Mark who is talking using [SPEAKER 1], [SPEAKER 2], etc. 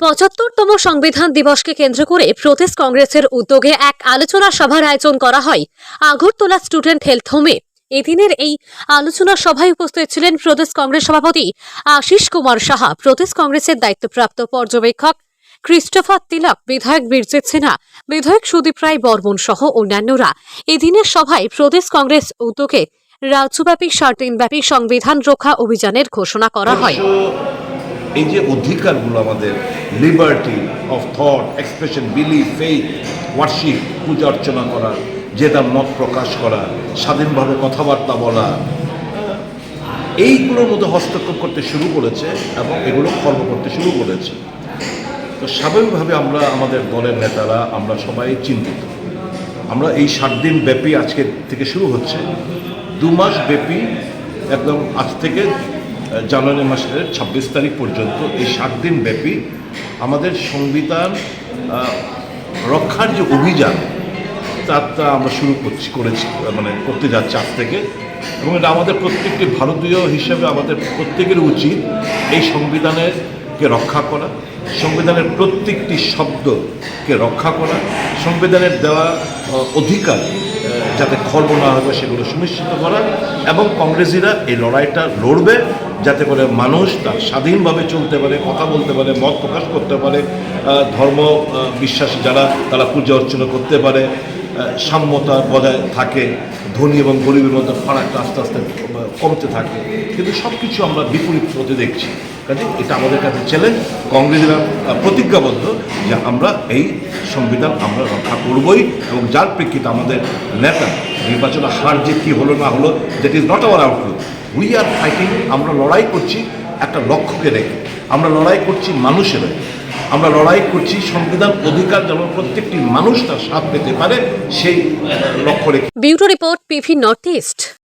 [SPEAKER 1] পঁচাত্তরতম সংবিধান দিবসকে কেন্দ্র করে প্রদেশ কংগ্রেসের উদ্যোগে এক আলোচনা সভার আয়োজন করা হয়। আগরতলা স্টুডেন্ট হেলথ হোমে এদিনের এই আলোচনা সভায় উপস্থিত ছিলেন প্রদেশ কংগ্রেস সভাপতি আশিস কুমার সাহা, প্রদেশ কংগ্রেসের দায়িত্বপ্রাপ্ত পর্যবেক্ষক ক্রিস্টোফার তিলক, বিধায়ক বীরজিৎ সিনহা, বিধায়ক সুদীপ রায় বর্মন সহ অন্যান্যরা। এদিনের সভায় প্রদেশ কংগ্রেস উদ্যোগে রাজ্যব্যাপী সাত দিনব্যাপী সংবিধান রক্ষা অভিযানের ঘোষণা করা হয়।
[SPEAKER 2] এই যে অধিকারগুলো আমাদের liberty of thought expression believe faith worship পূজা অর্চনা করা, যে তার মত প্রকাশ করা, স্বাধীনভাবে কথাবার্তা বলা, এইগুলোর মধ্যে হস্তক্ষেপ করতে শুরু করেছে এবং এগুলো খর্ব করতে শুরু করেছে। তো স্বাভাবিকভাবে আমরা, আমাদের দলের নেতারা, আমরা সবাই চিন্তিত। আমরা এই সাত দিন ব্যাপী আজকে থেকে শুরু হচ্ছে। দু মাস ব্যাপী একদম আজ থেকে জানুয়ারি মাসের ছাব্বিশ তারিখ পর্যন্ত এই সাত দিন ব্যাপী আমাদের সংবিধান রক্ষার যে অভিযান তা আমরা শুরু করছি, করেছি মানে করতে যাচ্ছি আজ থেকে। এবং এটা আমাদের প্রত্যেকটি ভারতীয় হিসেবে আমাদের প্রত্যেকের উচিত এই সংবিধানের কে রক্ষা করা, সংবিধানের প্রত্যেকটি শব্দকে রক্ষা করা, সংবিধানের দেওয়া অধিকার যাতে খর্ব না হবে সেগুলো সুনিশ্চিত করা এবং কংগ্রেসিরা এই লড়াইটা লড়বে যাতে করে মানুষ তার স্বাধীনভাবে চলতে পারে, কথা বলতে পারে, মত প্রকাশ করতে পারে ধর্ম বিশ্বাস যারা, তারা পূজা অর্চনা করতে পারে সাম্যতা বজায় থাকে, ধনী এবং গরিবের মধ্যে ফারাকটা আস্তে আস্তে কমতে থাকে। কিন্তু সব কিছু আমরা বিপরীত হতে দেখছি। কাজে এটা আমাদের কাছে চ্যালেঞ্জ কংগ্রেসরা প্রতিজ্ঞাবদ্ধ যে আমরা এই সংবিধান আমরা রক্ষা করবই এবং যার প্রেক্ষিতে আমাদের নেতা নির্বাচনে হার যে কী হলো না হলো that is not our outlook we are fighting আমরা লড়াই করছি একটা লক্ষ্যকে রেখে। আমরা লড়াই করছি মানুষের। আমরা লড়াই করছি, সংবিধান অধিকার যেন প্রত্যেকটি মানুষ তার সাথ পেতে পারে, সেই লক্ষ্য রেখে।
[SPEAKER 1] Bureau report PV North East.